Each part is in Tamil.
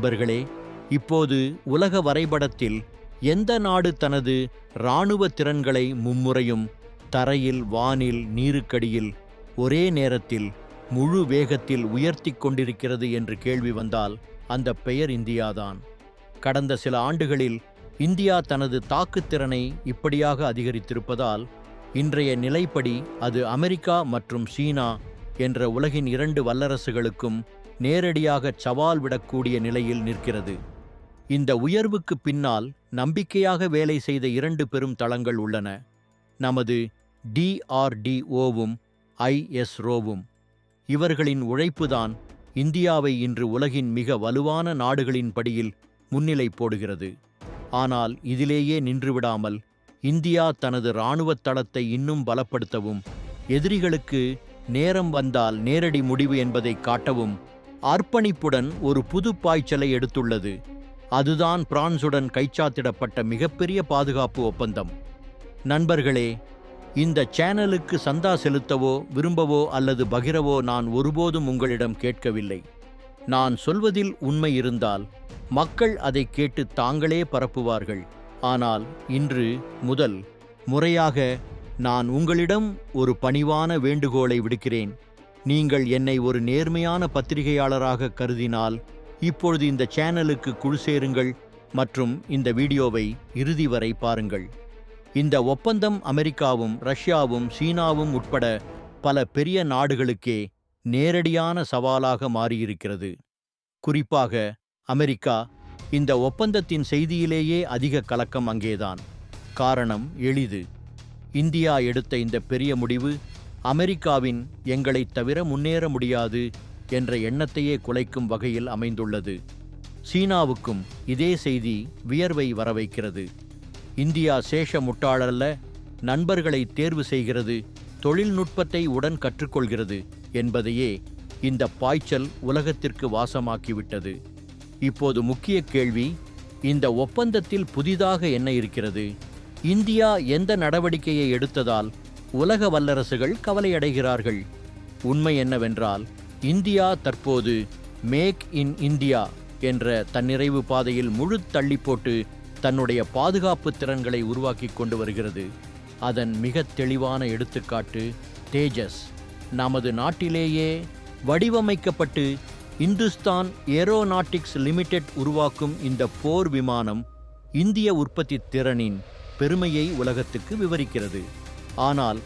நண்பர்களே இப்போது உலக வரைபடத்தில் எந்த நாடு தனது இராணுவ திறன்களை மும்முறையும் தரையில் வானில் நீருக்கடியில் ஒரே நேரத்தில் முழு வேகத்தில் உயர்த்தி கொண்டிருக்கிறது என்று கேள்வி வந்தால் அந்த பெயர் இந்தியாதான். கடந்த சில ஆண்டுகளில் இந்தியா தனது தாக்குத்திறனை இப்படியாக அதிகரித்திருப்பதால் இன்றைய நிலைப்படி அது அமெரிக்கா மற்றும் சீனா என்ற உலகின் இரண்டு வல்லரசுகளுக்கும் நேரடியாக சவால் விடக்கூடிய நிலையில் நிற்கிறது. இந்த உயர்வுக்கு பின்னால் நம்பிக்கையாக வேலை செய்த இரண்டு பெரும் தளங்கள் உள்ளன. நமது டிஆர்டிஓவும் ஐஎஸ்ரோவும் இவர்களின் உழைப்புதான் இந்தியாவை இன்று உலகின் மிக வலுவான நாடுகளின் படியில் முன்னிலை போடுகிறது. ஆனால் இதிலேயே நின்றுவிடாமல் இந்தியா தனது இராணுவத் தளத்தை இன்னும் பலப்படுத்தவும் எதிரிகளுக்கு நேரம் வந்தால் நேரடி முடிவு என்பதை காட்டவும் அர்ப்பணிப்புடன் ஒரு புது பாய்ச்சலை எடுத்துள்ளது. அதுதான் பிரான்சுடன் கைச்சாத்திடப்பட்ட மிகப்பெரிய பாதுகாப்பு ஒப்பந்தம். நண்பர்களே இந்த சேனலுக்கு சந்தா செலுத்தவோ விரும்பவோ அல்லது பகிரவோ நான் ஒருபோதும் உங்களிடம் கேட்கவில்லை. நான் சொல்வதில் உண்மை இருந்தால் மக்கள் அதை கேட்டு தாங்களே பரப்புவார்கள். ஆனால் இன்று முதல் முறையாக நான் உங்களிடம் ஒரு பணிவான வேண்டுகோளை விடுக்கிறேன். நீங்கள் என்னை ஒரு நேர்மையான பத்திரிகையாளராக கருதினால் இப்பொழுது இந்த சேனலுக்கு குழு சேருங்கள் மற்றும் இந்த வீடியோவை இறுதி வரை பாருங்கள். இந்த ஒப்பந்தம் அமெரிக்காவும் ரஷ்யாவும் சீனாவும் உட்பட பல பெரிய நாடுகளுக்கே நேரடியான சவாலாக மாறியிருக்கிறது. குறிப்பாக அமெரிக்கா இந்த ஒப்பந்தத்தின் செய்தியிலேயே அதிக கலக்கம் அங்கேதான். காரணம் எளிது. இந்தியா எடுத்த இந்த பெரிய முடிவு அமெரிக்காவின் எங்களை தவிர முன்னேற முடியாது என்ற எண்ணத்தையே குலைக்கும் வகையில் அமைந்துள்ளது. சீனாவுக்கும் இதே செய்தி வியர்வை வரவைக்கிறது. இந்தியா சேஷ முட்டாளல்ல நண்பர்களை தேர்வு செய்கிறது தொழில்நுட்பத்தை உடன் கற்றுக்கொள்கிறது என்பதையே இந்த பாய்ச்சல் உலகத்திற்கு வாசமாக்கிவிட்டது. இப்போது முக்கிய கேள்வி இந்த ஒப்பந்தத்தில் புதிதாக என்ன இருக்கிறது? இந்தியா எந்த நடவடிக்கையை எடுத்ததால் உலக வல்லரசுகள் கவலையடைகிறார்கள். உண்மை என்னவென்றால் இந்தியா தற்போது மேக் இன் இந்தியா என்ற தன்னிறைவு பாதையில் முழு தள்ளி போட்டு தன்னுடைய பாதுகாப்பு திறன்களை உருவாக்கி கொண்டு வருகிறது. அதன் மிக தெளிவான எடுத்துக்காட்டு தேஜஸ். நமது நாட்டிலேயே வடிவமைக்கப்பட்டு இந்துஸ்தான் ஏரோநாட்டிக்ஸ் லிமிடெட் உருவாக்கும் இந்த போர் விமானம் இந்திய உற்பத்தி திறனின் பெருமையை உலகத்துக்கு விவரிக்கிறது. ஆனால்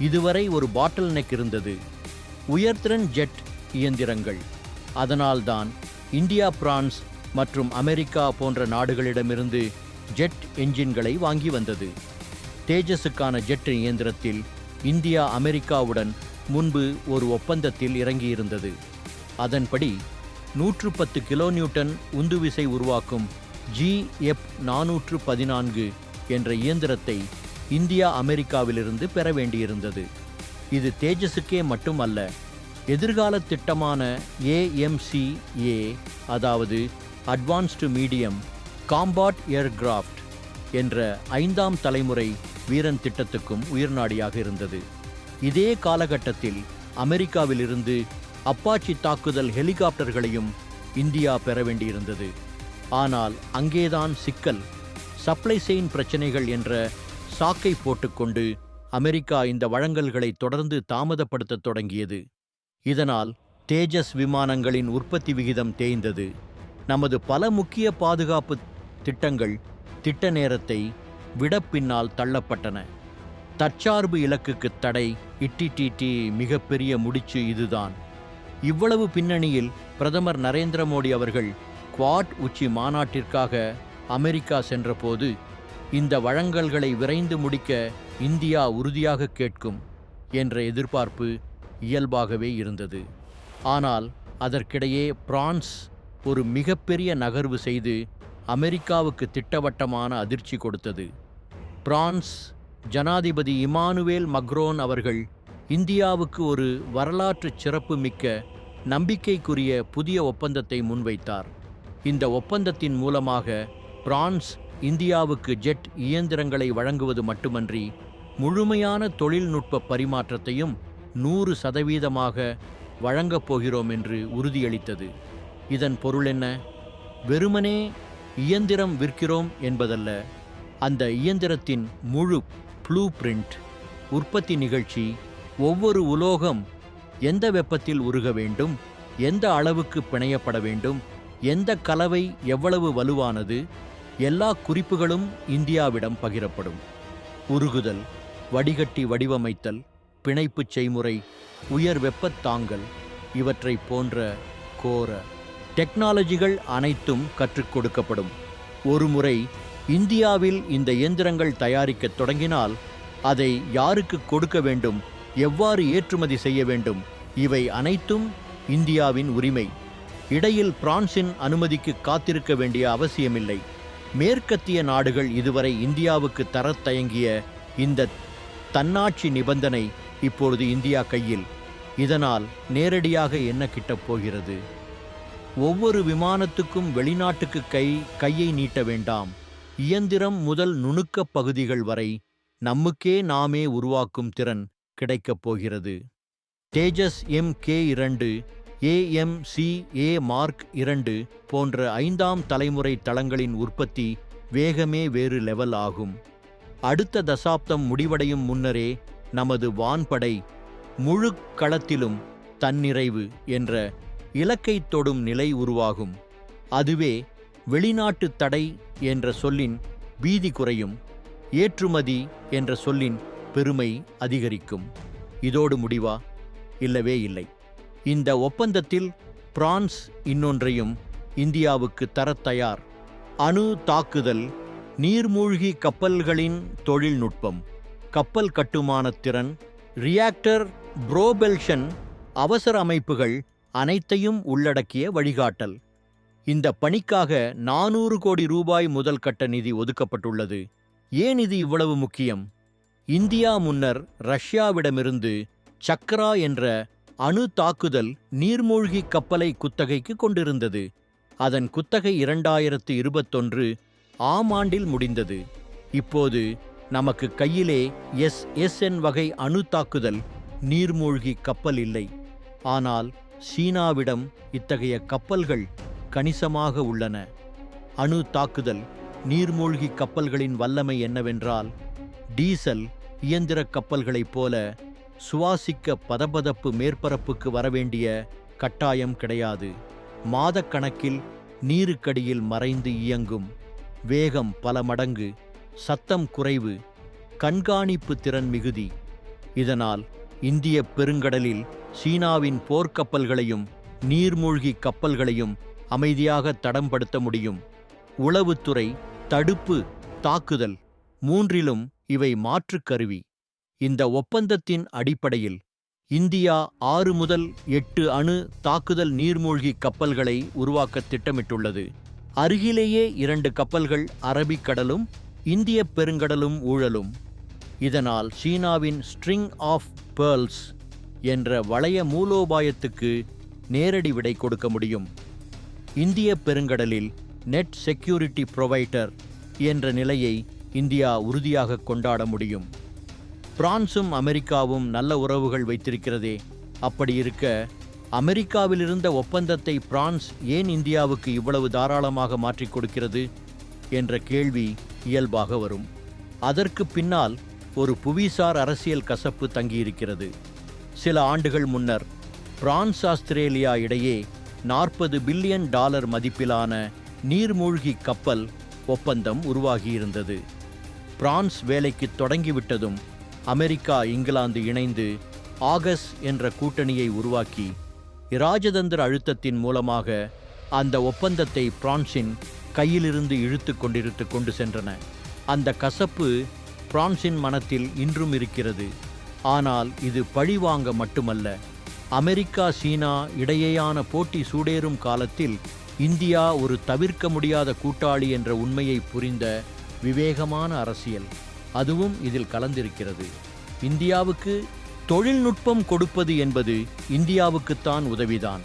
இதுவரை ஒரு பாட்டில் நெக் இருந்தது. உயர்திறன் ஜெட் இயந்திரங்கள். அதனால்தான் இந்தியா பிரான்ஸ் மற்றும் அமெரிக்கா போன்ற நாடுகளிடமிருந்து ஜெட் என்ஜின்களை வாங்கி வந்தது. தேஜஸுக்கான ஜெட் இயந்திரத்தில் இந்தியா அமெரிக்காவுடன் முன்பு ஒரு ஒப்பந்தத்தில் இறங்கியிருந்தது. அதன்படி நூற்று பத்து கிலோநியூட்டன் உந்துவிசை உருவாக்கும் ஜிஎப் நானூற்று பதினான்கு என்ற இயந்திரத்தை இந்தியா அமெரிக்காவிலிருந்து பெற வேண்டியிருந்தது. இது தேஜஸுக்கே மட்டுமல்ல எதிர்கால திட்டமான ஏஎம்சிஏ அதாவது அட்வான்ஸ்டு மீடியம் காம்பாட் ஏர்கிராஃப்ட் என்ற ஐந்தாம் தலைமுறை வீரன் திட்டத்துக்கும் உயிர்நாடியாக இருந்தது. இதே காலகட்டத்தில் அமெரிக்காவிலிருந்து அப்பாச்சி தாக்குதல் ஹெலிகாப்டர்களையும் இந்தியா பெற வேண்டியிருந்தது. ஆனால் அங்கேதான் சிக்கல் சப்ளை செயின் பிரச்சனைகள் என்ற சாக்கை போட்டுக்கொண்டு அமெரிக்கா இந்த வழங்கல்களை தொடர்ந்து தாமதப்படுத்தத் தொடங்கியது. இதனால் தேஜஸ் விமானங்களின் உற்பத்தி விகிதம் தேய்ந்தது. நமது பல முக்கிய பாதுகாப்பு திட்டங்கள் திட்ட நேரத்தை விட பின்னால் தள்ளப்பட்டன. தற்சார்பு இலக்குக்கு தடை இட்டிடிடி மிகப்பெரிய முடிச்சு இதுதான். இவ்வளவு பின்னணியில் பிரதமர் நரேந்திர மோடி அவர்கள் குவாட் உச்சி மாநாட்டிற்காக அமெரிக்கா சென்றபோது இந்த வழங்கல்களை விரைந்து முடிக்க இந்தியா உறுதியாக கேட்கும் என்ற எதிர்பார்ப்பு இயல்பாகவே இருந்தது. ஆனால் அதற்கிடையே பிரான்ஸ் ஒரு மிகப்பெரிய நகர்வு செய்து அமெரிக்காவுக்கு திட்டவட்டமான அதிர்ச்சி கொடுத்தது. பிரான்ஸ் ஜனாதிபதி இமானுவேல் மக்ரோன் அவர்கள் இந்தியாவுக்கு ஒரு வரலாற்று சிறப்பு மிக்க நம்பிக்கைக்குரிய புதிய ஒப்பந்தத்தை முன்வைத்தார். இந்த ஒப்பந்தத்தின் மூலமாக பிரான்ஸ் இந்தியாவுக்கு ஜெட் இயந்திரங்களை வழங்குவது மட்டுமன்றி முழுமையான தொழில்நுட்ப பரிமாற்றத்தையும் நூறு சதவீதமாக வழங்கப் போகிறோம் என்று உறுதியளித்தது. இதன் பொருள் என்ன? வெறுமனே இயந்திரம் விற்கிறோம் என்பதல்ல. அந்த இயந்திரத்தின் முழு ப்ளூ பிரிண்ட் உற்பத்தி நிகழ்ச்சி ஒவ்வொரு உலோகம் எந்த வெப்பத்தில் உருக வேண்டும் எந்த அளவுக்கு பிணையப்பட வேண்டும் எந்த கலவை எவ்வளவு வலுவானது எல்லா குறிப்புகளும் இந்தியாவிடம் பகிரப்படும். உருகுதல் வடிகட்டி வடிவமைத்தல் பிணைப்புச் செய்முறை உயர் வெப்பத்தாங்கல் இவற்றை போன்ற கோர டெக்னாலஜிகள் அனைத்தும் கற்றுக் கொடுக்கப்படும். ஒருமுறை இந்தியாவில் இந்த இயந்திரங்கள் தயாரிக்கத் தொடங்கினால் அதை யாருக்கு கொடுக்க வேண்டும் எவ்வாறு ஏற்றுமதி செய்ய வேண்டும் இவை அனைத்தும் இந்தியாவின் உரிமை. இடையில் பிரான்சின் அனுமதிக்கு காத்திருக்க வேண்டிய அவசியமில்லை. மேற்கத்திய நாடுகள் இதுவரை இந்தியாவுக்கு தரத் தயங்கிய இந்த தன்னாட்சி நிபந்தனை இப்பொழுது இந்தியா கையில். இதனால் நேரடியாக என்ன கிட்டப் போகிறது? ஒவ்வொரு விமானத்துக்கும் வெளிநாட்டுக்கு கை கையை நீட்ட வேண்டாம். இயந்திரம் முதல் நுணுக்கப் பகுதிகள் வரை நம்முக்கே நாமே உருவாக்கும் திறன் கிடைக்கப் போகிறது. தேஜஸ் எம் கே இரண்டு ஏஎம்சிஏ மார்க் இரண்டு போன்ற ஐந்தாம் தலைமுறை தளங்களின் உற்பத்தி வேகமே வேறு லெவல் ஆகும். அடுத்த தசாப்தம் முடிவடையும் முன்னரே நமது வான்படை முழு களத்திலும் தன்னிறைவு என்ற இலக்கை தொடும் நிலை உருவாகும். அதுவே வெளிநாட்டு தடை என்ற சொல்லின் பீதி குறையும் ஏற்றுமதி என்ற சொல்லின் பெருமை அதிகரிக்கும். இதோடு முடிவா? இல்லவே இல்லை. இந்த ஒப்பந்தத்தில் பிரான்ஸ் இன்னொன்றையும் இந்தியாவுக்கு தரத் தயார். அணு தாக்குதல் நீர்மூழ்கி கப்பல்களின் தொழில்நுட்பம் கப்பல் கட்டுமான திறன் ரியாக்டர் புரோபெல்ஷன் அவசர அமைப்புகள் அனைத்தையும் உள்ளடக்கிய வழிகாட்டல். இந்த பணிக்காக நானூறு கோடி ரூபாய் முதல் கட்ட நிதி ஒதுக்கப்பட்டுள்ளது. ஏன் இது இவ்வளவு முக்கியம்? இந்தியா முன்னர் ரஷ்யாவிடமிருந்து சக்ரா என்ற அணு தாக்குதல் நீர்மூழ்கி கப்பலை குத்தகைக்கு கொண்டிருந்தது. அதன் குத்தகை இரண்டாயிரத்து இருபத்தொன்று ஆம் ஆண்டில் முடிந்தது. இப்போது நமக்கு கையிலே எஸ் எஸ் என் வகை அணு தாக்குதல் நீர்மூழ்கி கப்பல் இல்லை. ஆனால் சீனாவிடம் இத்தகைய கப்பல்கள் கணிசமாக உள்ளன. அணு தாக்குதல் நீர்மூழ்கி கப்பல்களின் வல்லமை என்னவென்றால் டீசல் இயந்திர கப்பல்களைப் போல சுவாசிக்க பதபதப்பு மேற்பரப்புக்கு வரவேண்டிய கட்டாயம் கிடையாது. மாதக்கணக்கில் நீருக்கடியில் மறைந்து இயங்கும் வேகம் பல மடங்கு சத்தம் குறைவு கண்காணிப்பு திறன் மிகுதி. இதனால் இந்திய பெருங்கடலில் சீனாவின் போர்க்கப்பல்களையும் நீர்மூழ்கி கப்பல்களையும் அமைதியாக தடம்படுத்த முடியும். உளவுத்துறை தடுப்பு தாக்குதல் மூன்றிலும் இவை மாற்றுக் கருவி. இந்த ஒப்பந்தத்தின் அடிப்படையில் இந்தியா ஆறு முதல் எட்டு அணு தாக்குதல் நீர்மூழ்கி கப்பல்களை உருவாக்க திட்டமிட்டுள்ளது. அருகிலேயே இரண்டு கப்பல்கள் அரபிக்கடலும் இந்திய பெருங்கடலும் ஊழலும். இதனால் சீனாவின் ஸ்ட்ரிங் ஆஃப் பேர்ல்ஸ் என்ற வளைய மூலோபாயத்துக்கு நேரடி விடை கொடுக்க முடியும். இந்திய பெருங்கடலில் நெட் செக்யூரிட்டி புரொவைடர் என்ற நிலையை இந்தியா உறுதியாக கொண்டாட முடியும். பிரான்சும் அமெரிக்காவும் நல்ல உறவுகள் வைத்திருக்கிறதே. அப்படி இருக்க அமெரிக்காவிலிருந்த ஒப்பந்தத்தை பிரான்ஸ் ஏன் இந்தியாவுக்கு இவ்வளவு தாராளமாக மாற்றிக் கொடுக்கிறது? என்ற கேள்வி இயல்பாக வரும். அதற்கு பின்னால் ஒரு புவிசார் அரசியல் கசப்பு தங்கியிருக்கிறது. சில ஆண்டுகள் முன்னர் பிரான்ஸ் ஆஸ்திரேலியா இடையே நாற்பது பில்லியன் டாலர் மதிப்பிலான நீர்மூழ்கி கப்பல் ஒப்பந்தம் உருவாகியிருந்தது. பிரான்ஸ் வேலைக்கு தொடங்கிவிட்டதும் அமெரிக்கா இங்கிலாந்து இணைந்து ஆகஸ் என்ற கூட்டணியை உருவாக்கி இராஜதந்திர அழுத்தத்தின் மூலமாக அந்த ஒப்பந்தத்தை பிரான்சின் கையிலிருந்து இழுத்து கொண்டிருத்து கொண்டு சென்றன. அந்த கசப்பு பிரான்சின் மனத்தில் இன்றும் இருக்கிறது. ஆனால் இது பழிவாங்க மட்டுமல்ல. அமெரிக்கா சீனா இடையேயான போட்டி சூடேறும் காலத்தில் இந்தியா ஒரு தவிர்க்க முடியாத கூட்டாளி என்ற உண்மையை புரிந்த விவேகமான அரசியல். அதுவும் இதில் கலந்திருக்கிறது. இந்தியாவுக்கு தொழில்நுட்பம் கொடுப்பது என்பது இந்தியாவுக்குத்தான் உதவிதான்.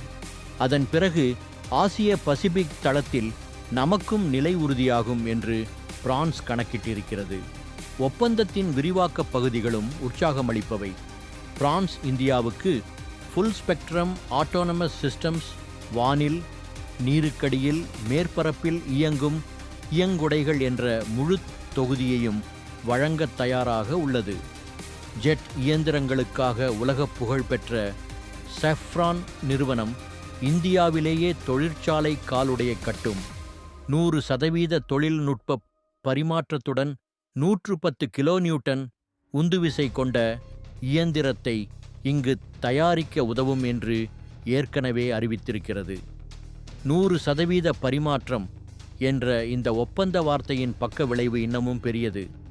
அதன் பிறகு ஆசிய பசிபிக் தளத்தில் நமக்கும் நிலை உறுதியாகும் என்று பிரான்ஸ் கணக்கிட்டிருக்கிறது. ஒப்பந்தத்தின் விரிவாக்கப் பகுதிகளும் உற்சாகமளிப்பவை. பிரான்ஸ் இந்தியாவுக்கு ஃபுல் ஸ்பெக்ட்ரம் ஆட்டோனமஸ் சிஸ்டம்ஸ் வானில் நீருக்கடியில் மேற்பரப்பில் இயங்கும் இயங்குடைகள் என்ற முழு தொகுதியையும் வழங்கத் தயாராக உள்ளது. ஜெட் இயந்திரங்களுக்காக உலகப் புகழ்பெற்ற செஃப்ரான் நிறுவனம் இந்தியாவிலேயே தொழிற்சாலை காலுடைய கட்டும். நூறு சதவீத தொழில்நுட்ப பரிமாற்றத்துடன் நூற்று பத்து கிலோநியூட்டன் உந்துவிசை கொண்ட இயந்திரத்தை இங்கு தயாரிக்க உதவும் என்று ஏற்கனவே அறிவித்திருக்கிறது. நூறு சதவீத பரிமாற்றம் என்ற இந்த ஒப்பந்த வார்த்தையின் பக்க விளைவு இன்னமும் பெரியது.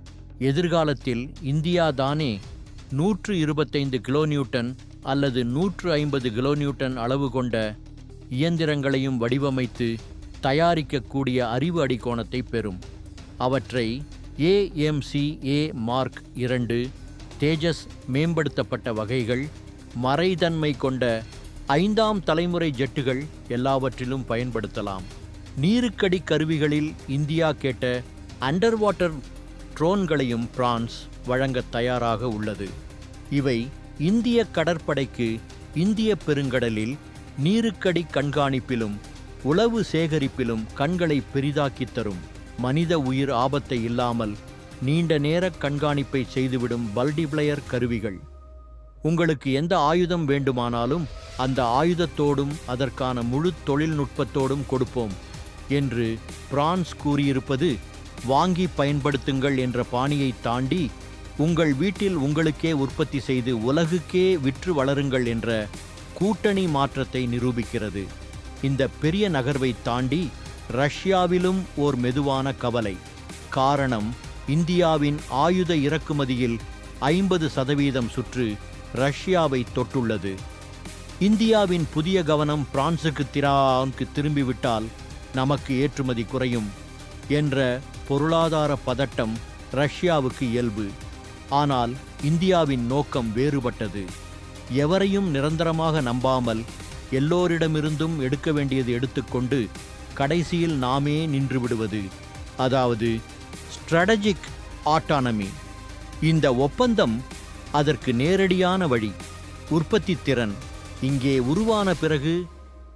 எதிர்காலத்தில் இந்தியா தானே நூற்று இருபத்தைந்து கிலோநியூட்டன் அல்லது நூற்று ஐம்பது கிலோநியூட்டன் அளவு கொண்ட இயந்திரங்களையும் வடிவமைத்து தயாரிக்கக்கூடிய அறிவு அடிக்கோணத்தை பெறும். அவற்றை ஏஎம்சிஏ மார்க் இரண்டு தேஜஸ் மேம்படுத்தப்பட்ட வகைகள் மறைதன்மை கொண்ட ஐந்தாம் தலைமுறை ஜெட்டுகள் எல்லாவற்றிலும் பயன்படுத்தலாம். நீருக்கடி கருவிகளில் இந்தியா கேட்ட அண்டர் வாட்டர் ட்ரோன்களையும் பிரான்ஸ் வழங்கத் தயாராக உள்ளது. இவை இந்திய கடற்படைக்கு இந்திய பெருங்கடலில் நீருக்கடி கண்காணிப்பிலும் உளவு சேகரிப்பிலும் கண்களை பெரிதாக்கித் தரும். மனித உயிர் ஆபத்தை இல்லாமல் நீண்ட நேர கண்காணிப்பை செய்துவிடும் பல்டிப்ளையர் கருவிகள். உங்களுக்கு எந்த ஆயுதம் வேண்டுமானாலும் அந்த ஆயுதத்தோடும் அதற்கான முழு தொழில்நுட்பத்தோடும் கொடுப்போம் என்று பிரான்ஸ் கூறியிருப்பது வாங்கி பயன்படுத்துங்கள் என்ற பாணியை தாண்டி உங்கள் வீட்டில் உங்களுக்கே உற்பத்தி செய்து உலகுக்கே விற்று வளருங்கள் என்ற கூட்டணி மாற்றத்தை நிரூபிக்கிறது. இந்த பெரிய நகர்வை தாண்டி ரஷ்யாவிலும் ஓர் மெதுவான கவலை. காரணம் இந்தியாவின் ஆயுத இறக்குமதியில் ஐம்பது சதவீதம் சுற்று ரஷ்யாவை தொட்டுள்ளது. இந்தியாவின் புதிய கவனம் பிரான்சுக்கு திராவுக்கு திரும்பிவிட்டால் நமக்கு ஏற்றுமதி குறையும் என்ற பொருளாதார பதட்டம் ரஷ்யாவுக்கு இயல்பு. ஆனால் இந்தியாவின் நோக்கம் வேறுபட்டது. எவரையும் நிரந்தரமாக நம்பாமல் எல்லோரிடமிருந்தும் எடுக்க வேண்டியது எடுத்துக்கொண்டு கடைசியில் நாமே நின்று விடுவது. அதாவது ஸ்ட்ராட்டஜிக் ஆட்டானமி இந்த ஒப்பந்தம் அதற்கு நேரடியான வழி. உற்பத்தி திறன். இங்கே உருவான பிறகு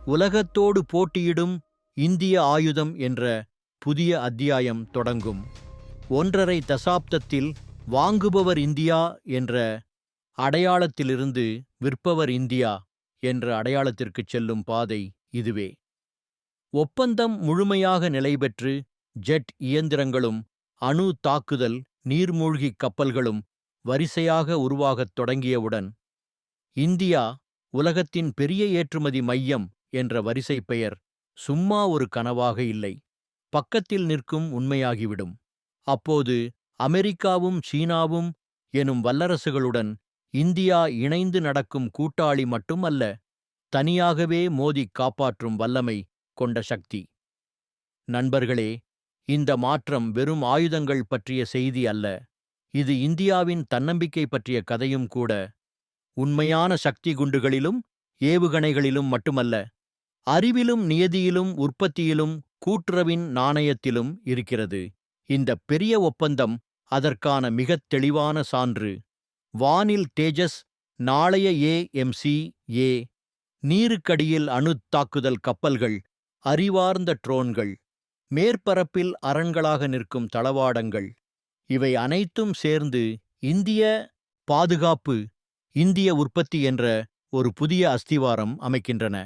உலகத்தோடு போட்டியிடும் இந்திய ஆயுதம் என்ற புதிய அத்தியாயம் தொடங்கும். ஒன்றரை தசாப்தத்தில் வாங்குபவர் இந்தியா என்ற அடையாளத்திலிருந்து விற்பவர் இந்தியா என்ற அடையாளத்திற்குச் செல்லும் பாதை இதுவே. ஒப்பந்தம் முழுமையாக நிலைபெற்று ஜெட் இயந்திரங்களும் அணு தாக்குதல் நீர்மூழ்கிக் கப்பல்களும் வரிசையாக உருவாகத் தொடங்கியவுடன் இந்தியா உலகத்தின் பெரிய ஏற்றுமதி மையம் என்ற வரிசை பெயர் சும்மா ஒரு கனவாக இல்லை. பக்கத்தில் நிற்கும் உண்மையாகிவிடும். அப்போது அமெரிக்காவும் சீனாவும் எனும் வல்லரசுகளுடன் இந்தியா இணைந்து நடக்கும் கூட்டாளி மட்டுமல்ல தனியாகவே மோதிக் காப்பாற்றும் வல்லமை கொண்ட சக்தி. நண்பர்களே இந்த மாற்றம் வெறும் ஆயுதங்கள் பற்றிய செய்தி அல்ல இது இந்தியாவின் தன்னம்பிக்கை பற்றிய கதையும் கூட. உண்மையான சக்தி குண்டுகளிலும் ஏவுகணைகளிலும் மட்டுமல்ல அறிவிலும் நியதியிலும் உற்பத்தியிலும் கூட்டுறவின் நாணயத்திலும் இருக்கிறது. இந்த பெரிய ஒப்பந்தம் அதற்கான மிகத் தெளிவான சான்று. வானில் தேஜஸ் நாளைய ஏஎம்சி ஏ. நீருக்கடியில் அணு தாக்குதல் கப்பல்கள் அறிவார்ந்த ட்ரோன்கள் மேற்பரப்பில் அரண்களாக நிற்கும் தளவாடங்கள் இவை அனைத்தும் சேர்ந்து இந்திய பாதுகாப்பு இந்திய உற்பத்தி என்ற ஒரு புதிய அஸ்திவாரம் அமைக்கின்றன.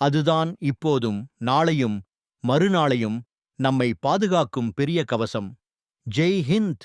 அதுதான் இப்போதும் நாளையும் மறுநாளையும் நம்மை பாதுகாக்கும் பெரிய கவசம். ஜெய் ஹிந்த்!